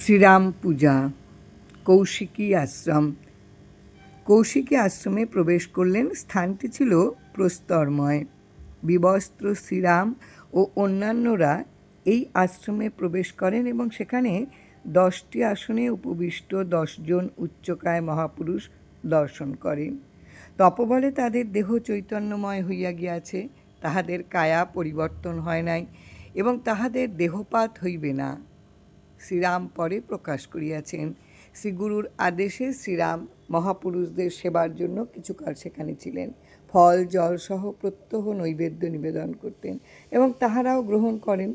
শ্রীরাম পূজা, কৌশিকী আশ্রম। কৌশিকী আশ্রমে প্রবেশ করলেন, স্থানটি ছিল প্রস্তরময়। বিবস্ত্র শ্রীরাম ও অন্যান্যরা এই আশ্রমে প্রবেশ করেন এবং সেখানে দশটি আসনে উপবিষ্ট দশজন উচ্চকায় মহাপুরুষ দর্শন করেন তপবলে তাদের দেহ চৈতন্যময় হইয়া গিয়াছে, তাহাদের কায়া পরিবর্তন হয় নাই এবং তাহাদের দেহপাত হইবে না। শ্রীরাম পরে প্রকাশ করিয়াছেন। শ্রীগুরুর আদেশে শ্রীরাম মহাপুরুষদের সেবার জন্য কিছুকাল সেখানে ছিলেন। ফল, জল সহ প্রত্যহ নৈবেদ্য নিবেদন করতেন এবং তাহারাও গ্রহণ করেন।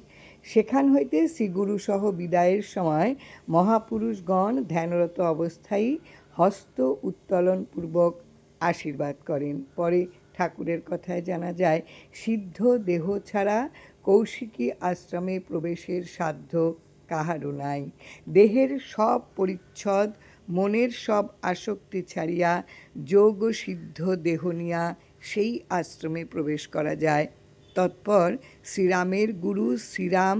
সেখান হইতে শ্রীগুরু সহ বিদায়ের সময় মহাপুরুষগণ ধ্যানরত অবস্থায় হস্ত উত্তোলনপূর্বক আশীর্বাদ করেন। পরে ঠাকুরের কথায় জানা যায়, সিদ্ধ দেহ ছাড়া কৌশিকী আশ্রমে প্রবেশের সাধ্য কাহারও নাই। দেহের সব পরিচ্ছদ, মনের সব আসক্তি ছাড়িয়া যোগ সিদ্ধ দেহ নিয়া সেই আশ্রমে প্রবেশ করা যায়। তৎপর শ্রীরামের গুরু শ্রীরাম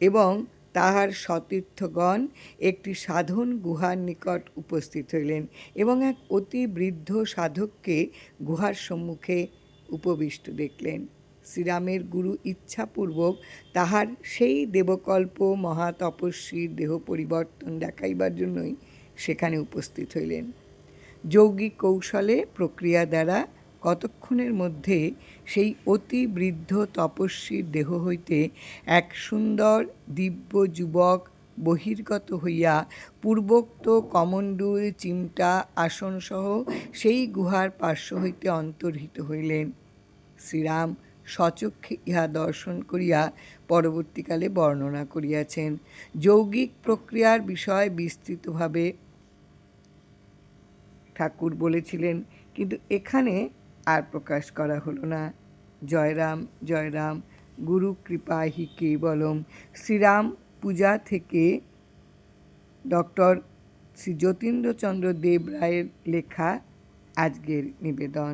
এবং তাহার সতীর্থগণ একটি সাধন গুহার নিকট উপস্থিত হইলেন এবং এক অতি বৃদ্ধ সাধককে গুহার সম্মুখে উপবিষ্ট দেখলেন। শ্রীরামের গুরু ইচ্ছাপূর্বক তাহার সেই দেবকল্প মহাতপস্বীর দেহ পরিবর্তন দেখাইবার জন্যই সেখানে উপস্থিত হইলেন। যৌগিক কৌশলে প্রক্রিয়া দ্বারা কতক্ষণের মধ্যে সেই অতি বৃদ্ধ তপস্বীর দেহ হইতে এক সুন্দর দিব্য যুবক বহির্গত হইয়া পূর্বোক্ত কমণ্ডুল, চিমটা, আসনসহ সেই গুহার পার্শ্ব হইতে অন্তর্হিত হইলেন। শ্রীরাম সচক্ষে ইহা দর্শন করিয়া পরবর্তীকালে বর্ণনা করিয়াছেন। যৌগিক প্রক্রিয়ার বিষয় বিস্তৃতভাবে ঠাকুর বলেছিলেন, কিন্তু এখানে আর প্রকাশ করা হলো না। জয়রাম জয়রাম, গুরু কৃপা হি কেবলম। শ্রীরাম পূজা থেকে ডক্টর শ্রী যতীন্দ্রচন্দ্র দেব রায়ের লেখা আজকের নিবেদন।